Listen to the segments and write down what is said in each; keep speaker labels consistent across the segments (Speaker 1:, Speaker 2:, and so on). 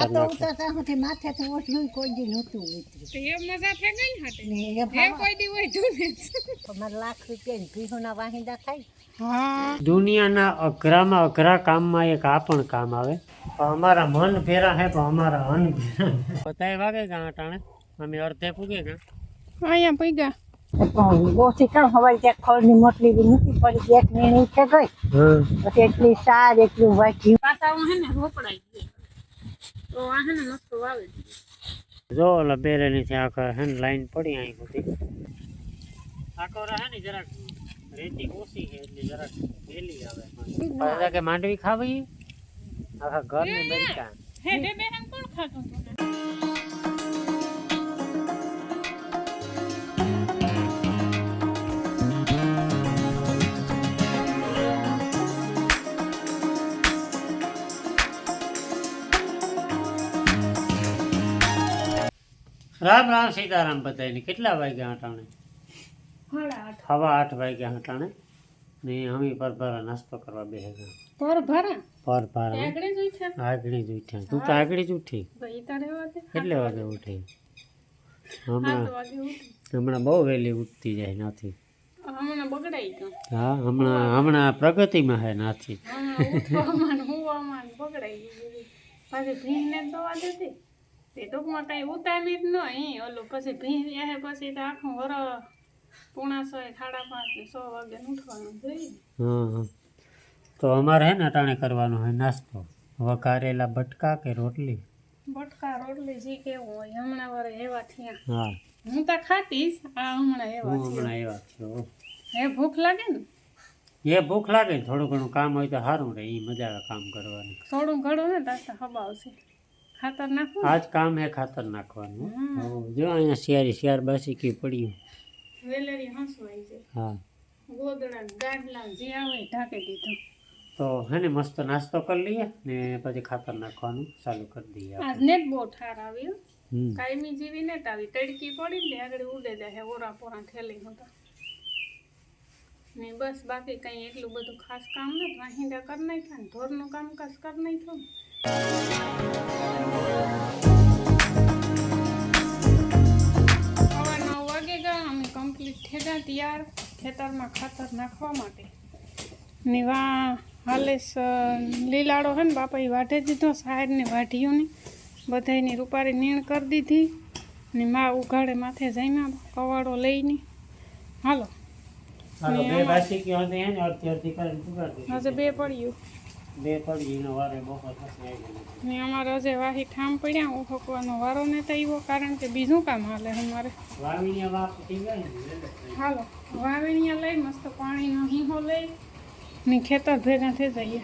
Speaker 1: આ તો ઉતરતા સુધી માથે તો ઓછું કોઈ દી નહોતું ઉતર્યું.
Speaker 2: એ મજા ફે ગઈ ને હાટે?
Speaker 1: ને એ
Speaker 2: એ કોઈ દી હોય ને?
Speaker 1: અમારે લાખ રૂપિયા ભીહોના વાહિંદા થાય
Speaker 3: દુનિયાના અઘરામાં અઘરા કામમાં એક આ પણ કામ આવે. અમારા મન ભેરા હે પણ અમારા અન ફેરા બધાય વાગે ગા અટાણે? અમે અર્ધે પૂગે ગા.
Speaker 2: અહીંયા પૈગા
Speaker 1: ગોથી કામ હવાઈ ત્યાં ખોળની મોટલી બી નથી પડી એક નીણી છે ગઈ. પછી એટલી સાર એટલું વાંચ્યું
Speaker 2: પાછા હું હે ને રોપડાઈ ગઈ. તો આ હે ને મસ્ત વાવી.
Speaker 3: જો ઓલા બેરેલી થી આખા હે ને લાઈન પડી અહીં બધી. આખો રહે ને જરાક રેતી ઓછી છે એટલે જરાક વેલી આવે કે માંડવી ખાવી? આખા ઘર ને બેઠા
Speaker 2: હે બે બેન કોણ ખાતો તું
Speaker 3: રામ રામ સીતારામ બધાને કેટલા વાગ્યા
Speaker 2: આઠ.
Speaker 3: હવા આઠ વાગ્યા હટાણે. ને અમે પરભારા નાસ્તો કરવા બેસે ગયા
Speaker 2: પર ભરા?
Speaker 3: પરભારા
Speaker 2: આગળ જ ઉઠ્યા
Speaker 3: આગળી જ ઉઠ્યા તું તો આગળી જ ઉઠી.
Speaker 2: ભાઈ તારે વાગે
Speaker 3: કેટલે વાગે ઉઠી? હમણાં હમણાં બહુ વહેલી ઉઠતી જાય નથી.
Speaker 2: હમણાં બગડાઈ ગયો.
Speaker 3: હા હમણાં હમણાં પ્રગતિમાં હે નાથી.
Speaker 2: બગડાઈ પાછી તે ટૂંકમાં કાંઈ ઉતારી જ નહીં ઓલું પછી ભીં રહે પછી તો આખું વર પૂણા સો સાડા પાંચ ને સો વાગે ઉઠવાનું જોઈએ
Speaker 3: તો અમારે હે ને અટાણે કરવાનો હોય નાસ્તો. વઘારેલા બટકા કે રોટલી?
Speaker 2: બટકા રોટલી જે કેવું હોય હમણાં વરે એવા થયા.
Speaker 3: હા.
Speaker 2: હું તો ખાતીશ આ હમણાં એવા
Speaker 3: હમણાં એવા થયો
Speaker 2: હે. ભૂખ લાગે ને?
Speaker 3: એ ભૂખ લાગે ને થોડું ઘણું કામ હોય તો સારું રહે એ મજા આવે કામ કરવાની.
Speaker 2: થોડું ઘણું ને તાતા હબાવશે ખાતર નાખવું
Speaker 3: આજ કામ હે ખાતર નાખવાનું. જો અહીંયા શિયારી શિયાર બાસી કી પડ્યું
Speaker 2: વેલેરી આવી છે
Speaker 3: હા.
Speaker 2: ગોદડા ગાડલા જે આવે ઢાંકી દીધું.
Speaker 3: તો હે ને મસ્ત નાસ્તો કરી લઈએ ને પછી ખાતર નાખવાનું ચાલુ કરી દઈએ
Speaker 2: આજ ને બહુ ઠાર આવ્યો કાયમી જેવી ને આવી. તડકી પડી ને આગળ ઉડે જાય ઓરા પોરા થેલી હતા ને બસ બાકી કઈ એટલું બધું ખાસ કામ નથી. વાહિંદા કરી નાખ્યા ને ઢોરનું કામકાજ કરી નાખ્યું સવાર નવ વાગે ગયા અમે કમ્પ્લીટ થયા તૈયાર ખેતરમાં ખાતર નાખવા માટે. ને વા હાલે લીલાડો હે ને બાપાએ વાઢે દીધો સાહેબને વાઢીઓની બધાયની રૂપારી નીણ કરી દીધી ને મા ઉઘાડે માથે જઈને કવાડો લઈને હાલો. હજે બે પડ્યું.
Speaker 3: બે પડી વારે બપોર પછી આવી
Speaker 2: ને અમારે હજે વાહી ઠામ પડ્યા ઉહકવાનો વારો ને આવ્યો કારણ કે બીજું કામ હાલે અમારે.
Speaker 3: વાવીને વાપ થઈ ગઈ ને,
Speaker 2: હાલો વાવણીયા લઈ મસ્ત પાણીનો હીહો લઈ ને ખેતર ભેગા થઈ જઈએ.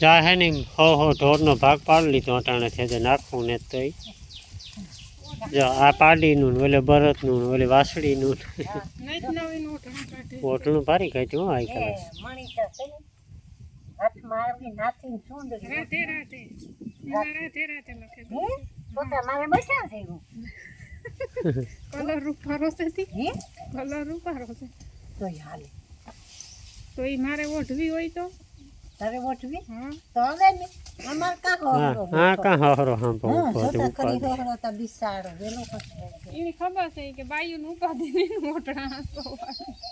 Speaker 3: ચા હે ને હો હો ઢોરનો ભાગ પાડી લીધો અટાણે છે જે નાખવું ને તો જો આ પાડીનું ને ઓલે ભરતનું ને ઓલે વાસળીનું
Speaker 2: ઓટણું જ
Speaker 3: ભારી કાઢ્યું હો આઈ કલાસ
Speaker 1: તો ને નાથીને સુંદરી
Speaker 2: રાધે રાધે એમાં રાધે રાધે લખે
Speaker 1: હે? છોટા મારે બચ્યા છે એવું?
Speaker 2: કલર રૂપારો છે તી.
Speaker 1: હે?
Speaker 2: કલર રૂપારો છે.
Speaker 1: તો હાલે.
Speaker 2: તો એ મારે ઓઢવી હોય તો?
Speaker 1: તારે ઓઠવી
Speaker 2: હા.
Speaker 1: તો હવે ને અમાર કાં
Speaker 3: હા
Speaker 1: હોરો
Speaker 3: હા કાં હરો હા
Speaker 1: હા
Speaker 3: ઉપાધિ,
Speaker 1: છોટા કરી. હોરો તો બિસાડો વેલો પછી.
Speaker 2: એની ખબર છે કે બાયુનું ઉપાધિ નહીં મોટણા તો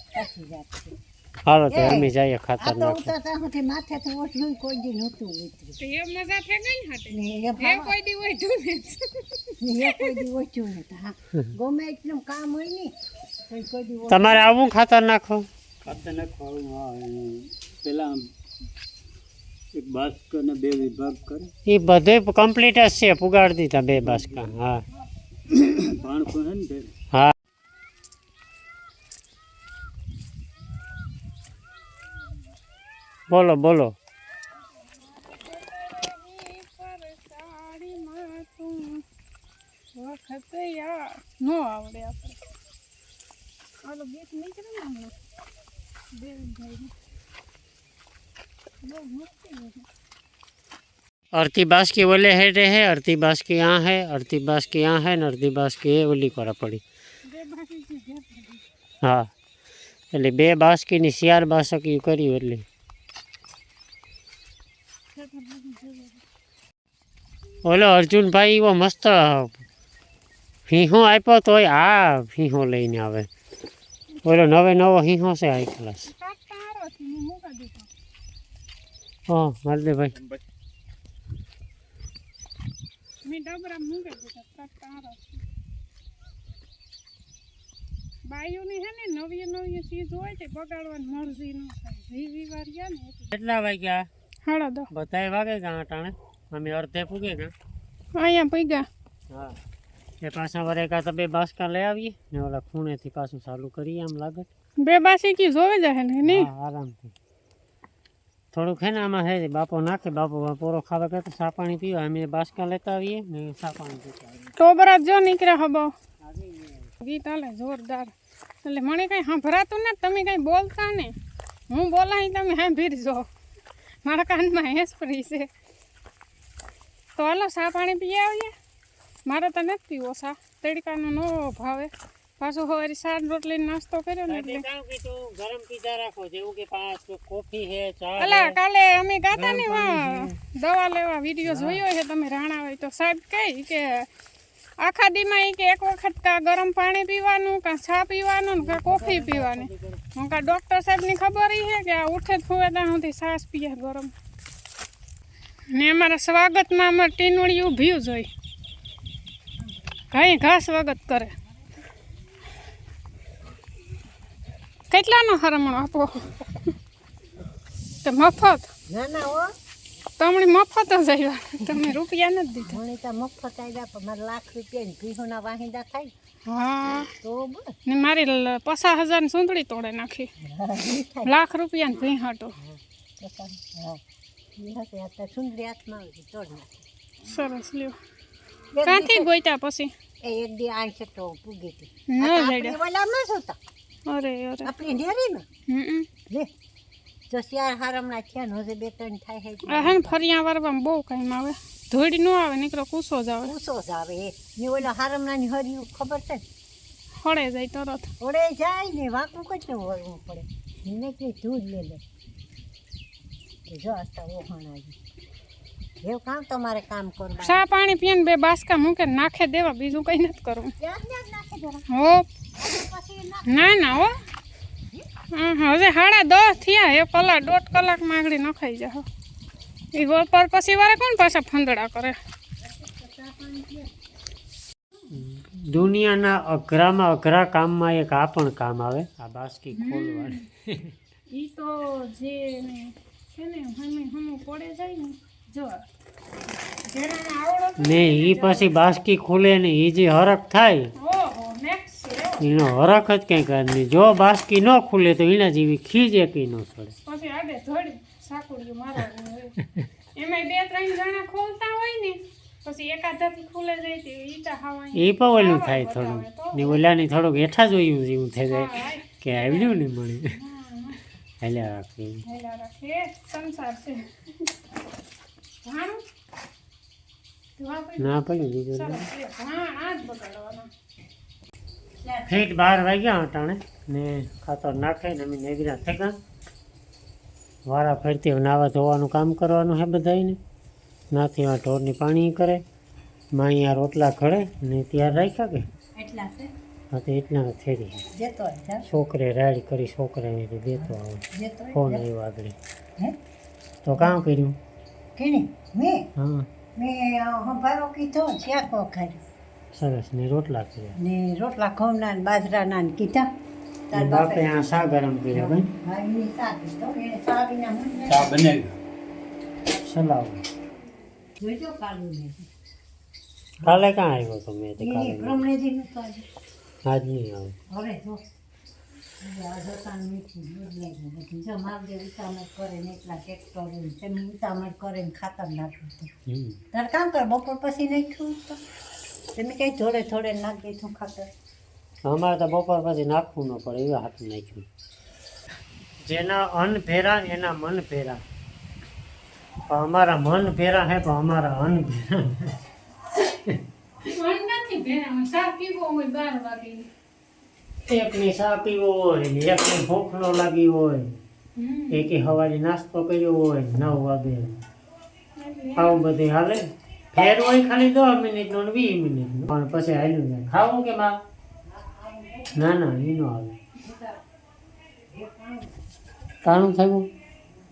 Speaker 1: સાચી વાત છે.
Speaker 3: હાલો તો અમે જઈએ
Speaker 1: આ
Speaker 3: ખાતર
Speaker 1: તો
Speaker 3: નાખવા.
Speaker 1: ઉતરતા સુધી માથે તો ઓછું કોઈ દી નહોતું ઉતર્યું.
Speaker 2: તો એ મજા થઈ ગઈ ને હાટે?
Speaker 1: ને એ
Speaker 2: એ
Speaker 1: ભાવ
Speaker 2: કોઈ દી હોય તું ને?
Speaker 1: ને એ કોઈ દી ઓછું નહોતું હા. ગમે એટલું કામ હોય ને તો ઈ કોઈ દી ઓછું.
Speaker 3: તમારે આવું ખાતર નાખો.
Speaker 4: ખાતર નાખવાનું પેલા એક બાસ્ક ને બે વિભાગ કરે.
Speaker 3: એ બધે કમ્પ્લીટ જ છે પુગાડી દીધા બે બાસકા હા.
Speaker 4: ભાણકો હે ને
Speaker 3: બોલો બોલો
Speaker 2: વખત યાર નો આવડે આપણે ઓલો ગીત નીકળે ને હમણાં દેવભાઈનું. બહુ મસ્તી હતું.
Speaker 3: અડધી બાસકી ઓલે હેડે હે અડધી બાસકી यहाँ है અડધી બાસકી यहाँ है ને અડધી બાસકી એ ઓલી પર પડી
Speaker 2: બે બાકી છે, બે બાકી.
Speaker 3: હા એટલે બે બાસકીની શિયાર બાસકી કરી એટલે ઓલો અર્જુનભાઈ એવો મસ્ત હિંહો આપ્યો તોય આ હિંહો લઈને આવે. ઓલો નવે નવો હિંહો છે હાઈ ક્લાસ
Speaker 2: હું મૂકી દીધો
Speaker 3: હા માલદેભાઈ
Speaker 2: મેં ડબરા મૂકી દીધા કાક તારો છે બાયુની હે ને નવી નવી ચીજ હોય તે બગાડવાની મરજી ન થાય જીવી વાર ગયા ને એટલે
Speaker 3: કેટલા વાગ્યા?
Speaker 2: હાડા દો.
Speaker 3: બધાય વાગે ગયા અટાણે અમે અડધે પૂગે ગયા
Speaker 2: અહીંયા પૈગા
Speaker 3: હા. એ પાછા વરે એકાદ બે બાસકા લઈ આવીએ ને ઓલા ખૂણેથી પાછું ચાલુ કરીએ આમ લાગે.
Speaker 2: બે બાસી કી જોવે જાય ને નહીં?
Speaker 3: હા, આરામથી. થોડુંક હે ને આમાં હે બાપો નાખે બાપો પોરો ખાવા કરતા સા પાણી પીવા અમે બાસકા લેતા આવીએ ને સા પાણી પીતા આવીએ.
Speaker 2: ટોબરા જો નીકળ્યા હબો ગીત હાલે જોરદાર. એટલે મને કઈ સંભળાતું ને તમે કઈ બોલતા ને હું બોલાય તમે સાંભળજો. મારા કાનમાં હેસપરી છે. તો હાલો સા પાણી પી આવીએ? મારે તો નથી પીવો સા. તડકાનો નો ભાવે. પાછું સવારે શાક રોટલી નાસ્તો કર્યો ને એટલે
Speaker 3: કામ કીધું ગરમ પીઝા રાખો. જેવું કે પાંચ કોફી હે ચા
Speaker 2: અલા કાલે અમે ગાતા ને વા દવા લેવા વીડિયો જોયો છે તમે રાણા હોય તો. સાહેબ કહે કે આખા દીમાં ઈ કે એક વખત કા ગરમ પાણી પીવાનું કા ચા પીવાનું ને કા કોફી પીવાની. હું કા ડૉક્ટર સાહેબની ખબર ઈ છે કે આ ઉઠે જ ફૂવે ત્યાં સુધી સાસ પીએ ગરમ. ને અમારા સ્વાગતમાં અમારે ટીનવડી ઊભી જ હોય. કઈ ઘા સ્વાગત કરે. કેટલાનો હરમણો આપો? તો મફત. તમને મફત જ આવ્યા તમે રૂપિયા નથી દીધા.
Speaker 1: મને તો મફત આવ્યા પણ મારે લાખ રૂપિયા ભીહોના વાહિંદા થાય.
Speaker 2: હા.
Speaker 1: તો
Speaker 2: ને મારી પચાસ હજારની સુંદડી તોડે નાખી. લાખ રૂપિયા ભી હાટો.
Speaker 1: હા. હશે આ સુંદરી હાથમાં આવે છે તોડ નાખે
Speaker 2: સરસ લ્યો.
Speaker 1: દી
Speaker 2: ગોઈતા પછી?
Speaker 1: એ એક દી આંખે તો પૂગી હતી.
Speaker 2: ન જડ્યા
Speaker 1: ઓલામાં શું હતા
Speaker 2: અરે અરે.
Speaker 1: આપણી ડેરીમાં?
Speaker 2: હમ
Speaker 1: લે જો હારમણા થયા ને હજુ બે ત્રણ થાય છે.
Speaker 2: હે ને ફરિયા વારવામાં બહુ કાંઈ આવે. ધોડી ન આવે નીકળો કૂસો જ આવે.
Speaker 1: પૂછો જ આવે ને ઓલા હારમણાની હરિયું ખબર છે
Speaker 2: હળે જાય તરત.
Speaker 1: ઓળે જાય ને વાંકું કેટલું વળવું પડે. નીકળી દૂધ લે લે. જો હસ્તા ઓહણ આવી એવું કામ તમારે કામ કરવાનું.
Speaker 2: ચા પાણી પીને બે બાસકા મૂકે ને નાખે દેવા બીજું કંઈ નથી કરવું.
Speaker 1: ત્યાં જ નાખે જરા?
Speaker 2: હો.
Speaker 1: પછી ના.
Speaker 2: ના ના હો. હમ, હવે સાડા દસ થયા. એક કલાક દોઢ કલાકમાં આગળ નખાઈ જાઓ એ બપોર પછી વારે કોણ પાછા ફંદડા કરે?
Speaker 3: દુનિયાના અઘરામાં અઘરા કામમાં એક આ પણ કામ આવે આ બાસ્કી ખોલવાની.
Speaker 2: ઈ તો જે છે ને હમે હમું પડે જાય ને જો
Speaker 3: ને એ પછી બાસકી ખુલે ને એ જે હરખ થાય એનો હરખ જ કંઈક નહીં જો બાસકી ન ખુલે તો એના જેવી ખીજ એક ન ચડે
Speaker 2: પછી આડે ધડી સાકુડિયું મારવાનું હોય. એમાંય બે ત્રણ જણા ખોલતા હોય ને પછી એકાધાથી ખુલે જાય તે ઈટા ખાવાની
Speaker 3: એ પણ ઓલું થાય થોડું ને ઓલાની થોડુંક હેઠા જોયું જેવું થઈ જાય કે આવ્યું ને મને હાલ્યા રાખી.
Speaker 2: હેલા રાખે. સંસાર છે. ભાણું? પડી
Speaker 3: ના પડ્યું બીજું ફીટ બાર વાગ્યા અટાણે ને ખાતર નાખે ને અમે નેગરા થઈ વારા ફરતી નાવા ધોવાનું કામ કરવાનું હે બધાને નાથી આ ઢોરની પાણી કરે માઅહીંયા રોટલા ઘડે ને ત્યાર રાખ્યા કે?
Speaker 1: એટલા છે?
Speaker 3: હા તો એટલા થેરી
Speaker 1: જતો હોય જા
Speaker 3: છોકરે રાડ કરી છોકરાને તો દેતો આવે
Speaker 1: જતો હોય
Speaker 3: ફોન આવ્યો આગળ
Speaker 1: હે
Speaker 3: તો કામ કર્યું
Speaker 1: કેને મેં
Speaker 3: હા
Speaker 1: મેં હંભારો કીધો શાકો ખાધું
Speaker 3: સરસ ને રોટલા કર્યા
Speaker 1: ને રોટલા ઘઉંના ને બાજરાના ને કીધા તાર
Speaker 3: ને બાપે
Speaker 1: બાપે
Speaker 3: આ શા ગરમ કર્યા ભાઈ
Speaker 1: હા એની શાક કીધો એને સાવીના મુંડે
Speaker 4: ચા બનાવી
Speaker 3: સલાવ
Speaker 1: જોઈજો કાલું ને
Speaker 3: કાલે કાં આવ્યો તો મેં તો
Speaker 1: એની
Speaker 3: કાલે
Speaker 1: પ્રમણે દી નતો આજે
Speaker 3: નહીં આવે
Speaker 1: હવે જો બપોર પછી નાખ્યું તો. તમે કઈ થોડે થોડે નાખી દીધું ખાતર.
Speaker 3: અમારે તો બપોર પછી નાખવું ન પડે એવું હાથ નાખ્યું. જેના અન્ન ભેરા એના મન ભેરા. પણ અમારા મન ભેરા હે પણ અમારા અન્ન ભેરા.
Speaker 2: નથી ચા પીવો હોય બાર વાગે.
Speaker 3: એકની ચા પીવો હોય એકને ભૂખ ન લાગી હોય એકે હવારે નાસ્તો કર્યો હોય નવ વાગે. આવું બધું હાલે? ફેર હોય ખાલી દસ મિનિટ નો વીસ મિનિટનો. પણ પછી હાલ્યું જાય. ખાવું કે માં? ના ના એ નો આવે તાણું થયું?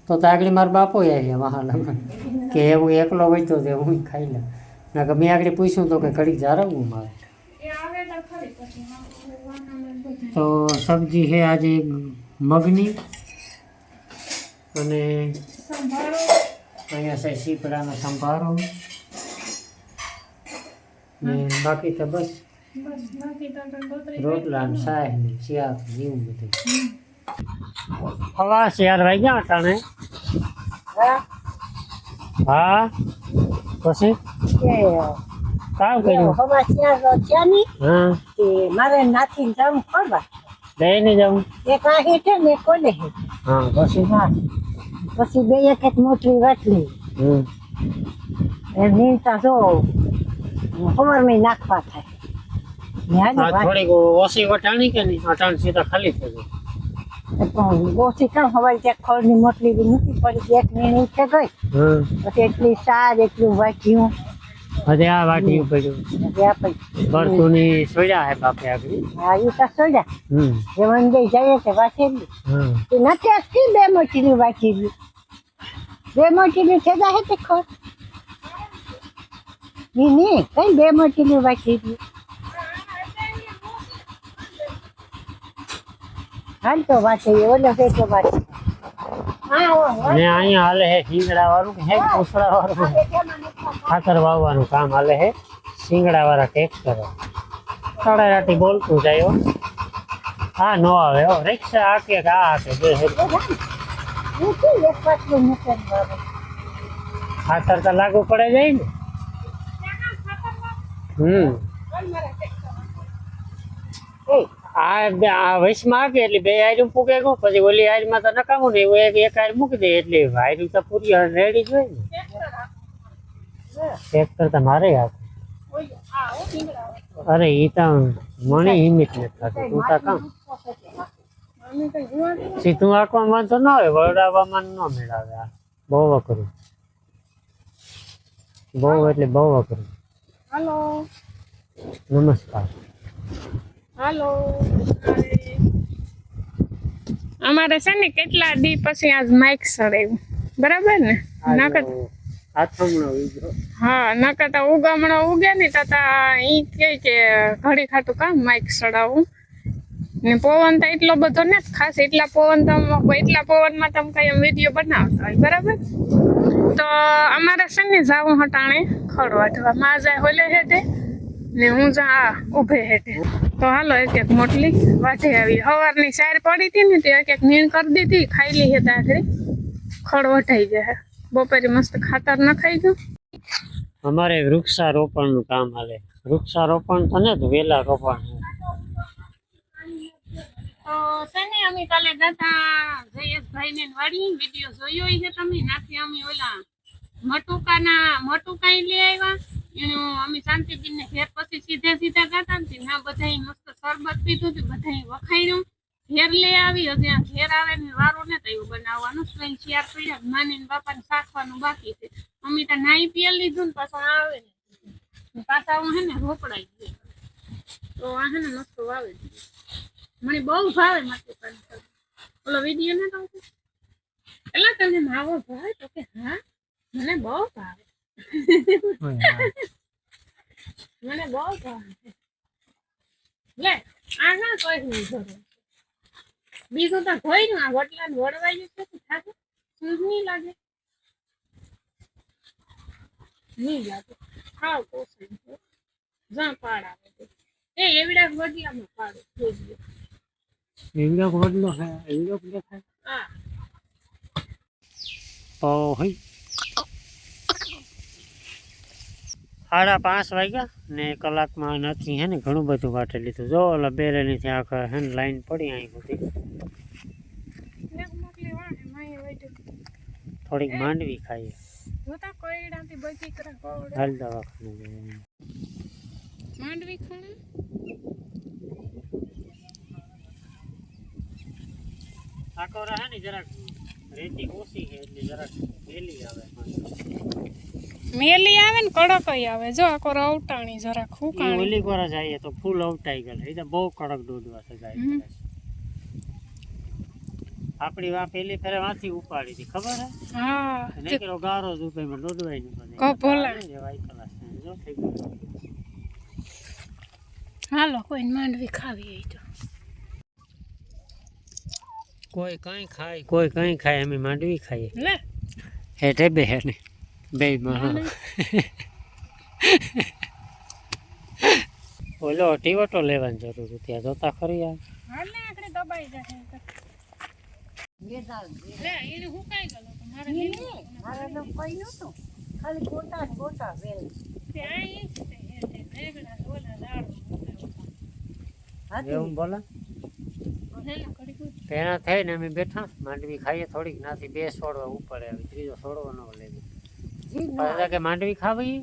Speaker 3: તો તો આગળ મારા બાપો આવ્યા મહાલામાં કે એવું એકલો તો તે હું ખાઈ લઉં ના કે મેં આગળ પૂછ્યું તો કે ઘડીક જાળવવું મારે.
Speaker 2: તો
Speaker 3: સબ્જી છે આજે મગની અને અહીંયા છે સીપડાનો સંભારો. ને બાકી તો બસ રોટલા ને શાક ને ને એવું બધું. હવા ચાર વાગ્યા અટાણે
Speaker 1: હા?
Speaker 3: હા? પછી? કામ કર્યું?
Speaker 1: હવા ત્યાં છે ની
Speaker 3: હા.
Speaker 1: તે મારે નાથી જમ કરવા
Speaker 3: લઈને જાઉં
Speaker 1: એક આ હેઠે ને ઓલે હેઠે.
Speaker 3: હા પછી?
Speaker 1: હા. પછી બે એક એક મોટી વાટલી.
Speaker 3: હમ.
Speaker 1: એ નીંદતા જો ખબર મેં નાખવા થાય. ને
Speaker 3: થોડીક ઓછી વટાણી કે નહીં? વટાણ સીધા ખાલી થઈ ગઈ.
Speaker 1: કામ હવે ત્યાં ખોળની મોટલી બી નથી પડી એક નીણી છે ગઈ. પછી એટલી સાર એટલું વાંચ્યું
Speaker 3: હજી આ વાટી પડ્યું. બરતુની સોયા હે બાપે આગળ.
Speaker 1: હા એ તો સોજા
Speaker 3: હમ.
Speaker 1: જે મંદિર જાય છે વાંચેલી
Speaker 3: હમ.
Speaker 1: તે નથી આખી બે મોટીની વાંચેલી બે મોટીની છે જાય તે ખોળ. ની ની કઈ બે મોટીની વાંચેલી હાલ તો વાંચે ઓલો છે તો વાંચે હા ઓ, ઓ.
Speaker 3: ને અહીંયા હાલે હે શીંગડા વાળું કે હે કોસડા વાળું ખાતર વાવવાનું કામ હાલે હે. શીંગડા વાળા ટ્રેક્ટર સાડા રાતી બોલતું જાય હો. હા નો આવે હો. રિક્ષા આકે કે આ આકે બે હે.
Speaker 1: નથી એક પાટલું મૂકે બાબા
Speaker 3: ખાતર તો લાગુ પડે જાય ને. હમ.
Speaker 1: એ
Speaker 3: આ બે- આ વૈશમાં આકે એટલે બે હાર્યું પૂકે ગયું પછી ઓલી હારમાં તો નકામું ને એવું એક એક હાર મૂકી દે એટલે હાર્યું તો પૂરી રેડી જ હોય ને. ચેક કરતા મારે આકે અરે ઈ તો મણી હિમિત નથી થતી. તું તો કામ સીધું આંકવામાં વાંધો ના હોય વરડાવવામાં ન મેળાવે આ. બહુ વકરું બહુ એટલે બહુ વકરું
Speaker 2: હલો.
Speaker 3: નમસ્કાર.
Speaker 2: હાલો અમારે છે ને કેટલા દી પછી આજ માઇક સડાયું બરાબર ને? નકર હા નકર તો ઉગામણો ઉગે ને તો ઈ કે કે ઘડી ખાટું કામ માઇક સડાવું ને પવન તો એટલો બધો ને ખાસ એટલા પવન તો એટલા પવનમાં તમે કઈ વીડિયો બનાવતા હોય બરાબર? તો અમારે છે ને જવું હટાણે ખડમાં જાય હોલે હેઠે. ને હું જા ઉભે હેઠે. તો હાલો એક એક મોટલી વાટી આવી. સવારની સાર પડી હતી ને તે એક એક નીણ કરી દીધી ખાઈ લી હતા આખરી. ખડ વટાઈ જાય બપોરે મસ્ત ખાતર ન ખાઈ ગયું.
Speaker 3: અમારે વૃક્ષારોપણનું કામ હાલે. વૃક્ષારોપણ તને જ વેલા રોપણ
Speaker 2: તો છે ને અમે કાલે દાદા જયેશભાઈ ને વાડી વીડિયો જોયો છે તમે. નાથી અમે ઓલા મટુકાના મટુકા ઈ લઈ આવ્યા. એનું અમે શાંતિબેન ને ઘેર પછી સીધે સીધા ગાતા ને હા બધા મસ્ત શરબત પીધું હતું બધા વખાણ્યું. ઘેર લઈ આવી, હજી ઘેર આવે ને વારો ને એવું બનાવવાનું. સ્વયં શિયાર પડ્યા, માની ને બાપા ને શાખવાનું બાકી છે. અમે તો નાઈ પીએ લીધું ને પાછા આવે ને. પાછા હું હે ને રોપડાઈ ગઈ. તો આ હે ને મસ્ત વાવે મને બહુ ભાવે મટુકા ઓલો વીડિયો ને તો એટલે તને માવો ભાવે તો કે હા, મને બહુ ભાવે. મને બહુ લે આ ના કોઈ નહીં જરૂર બીજું તો કોઈ નું આ વટલા વડવાઈ છે થાશે સૂઝ નહીં લાગે? નહીં લાગે. ખાવ પોસાય જા પાડ આવે. એ એવડા વડિયામાં પાડો જોઈ.
Speaker 3: એવડો વડલો હે એવડો દેખાય.
Speaker 2: હા.
Speaker 3: તો હોય સાડા પાંચ વાગ્યા ને કલાકમાં નથી હે ને ઘણું બધું વાટે લીધું. જો ઓલા ત્યાં આખા હે ને લાઈન પડી અહીં
Speaker 2: વૈઠે
Speaker 3: થોડીક માંડવી ખાઈએ. હાલ દવાખાને
Speaker 2: માંડવી ખાણે?
Speaker 3: આખો રહે ને જરાક રેતી ઓછી છે એટલે જરાક વેલી આવે.
Speaker 2: મેલી આવે ને કડક આવે. જો આખો રવટાણી જરા
Speaker 3: ઈ
Speaker 2: હુકાણી.
Speaker 3: ઓલી કોરા જાય તો ફૂલ અવટાઈ ગયેલ. એ તો બહુ કડક દોડવા છે
Speaker 2: જાય
Speaker 3: આપણી વા પેલી ફેરે વાંથી ઉપાડી હતી. ખબર હે?
Speaker 2: હા.
Speaker 3: કે ગારો જ ઉપાય દોડવાય નહીં
Speaker 2: કો ભોલા.
Speaker 3: જે વાઈ કલાસ જો થઈ ગયું.
Speaker 2: હાલો કોઈને માંડવી ખાવી હોય તો.
Speaker 3: કોઈ કઈ ખાય કોઈ કઈ ખાય અમે માંડવી ખાઈએ.
Speaker 2: લે.
Speaker 3: હેઠે બે હે ને. બે માં ઓલો ટીવટો લેવાની જરૂર હતી. ત્યાં જોતા ખરી આ. એવું બોલા? તેના થઈને અમે બેઠા. માંડવી ખાઈએ થોડીક નાથી બે છોડવા ઉપર આવી. ત્રીજો છોડવો ન લેવી.
Speaker 1: જી
Speaker 3: કે માંડવી ખાવી?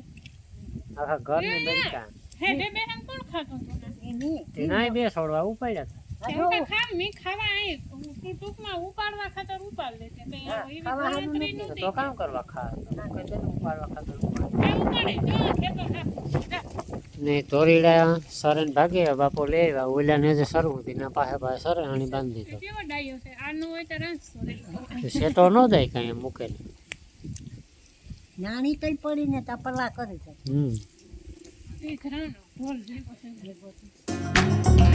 Speaker 3: આખા ઘરને બેઠા
Speaker 2: હેઠે બેહન કોણ ખાતું તું ને?
Speaker 1: નહીં.
Speaker 3: તેના બે છોડવા ઉપાડ્યા હતા.
Speaker 2: હું ખાવ મેં ખાવા આઈ તું ટૂંકમાં ઉપાડવા ખાતર ઉપાડ લેતે કઈ એવી ગણતરી નહોતી.
Speaker 3: તો કામ કરવા ખા. ઉપાડવા ખાતર ઉપાડે?
Speaker 2: આ ઉપાડે. જો ખેતર હા
Speaker 3: ને તોરીડા સરણ ભાગે બાપો લે આવ્યા. ઓલાને જે સરવું હતી. ના પાસે પાસે સરહાણી બાંધી દીધો.
Speaker 2: કેવો ડાયો છે? તો
Speaker 3: ન જાય કઈ મૂકે
Speaker 1: નાની કઈ પડીને તો પલા કરી દે
Speaker 3: હમ
Speaker 2: એક રાણો બોલ જે
Speaker 1: બધું.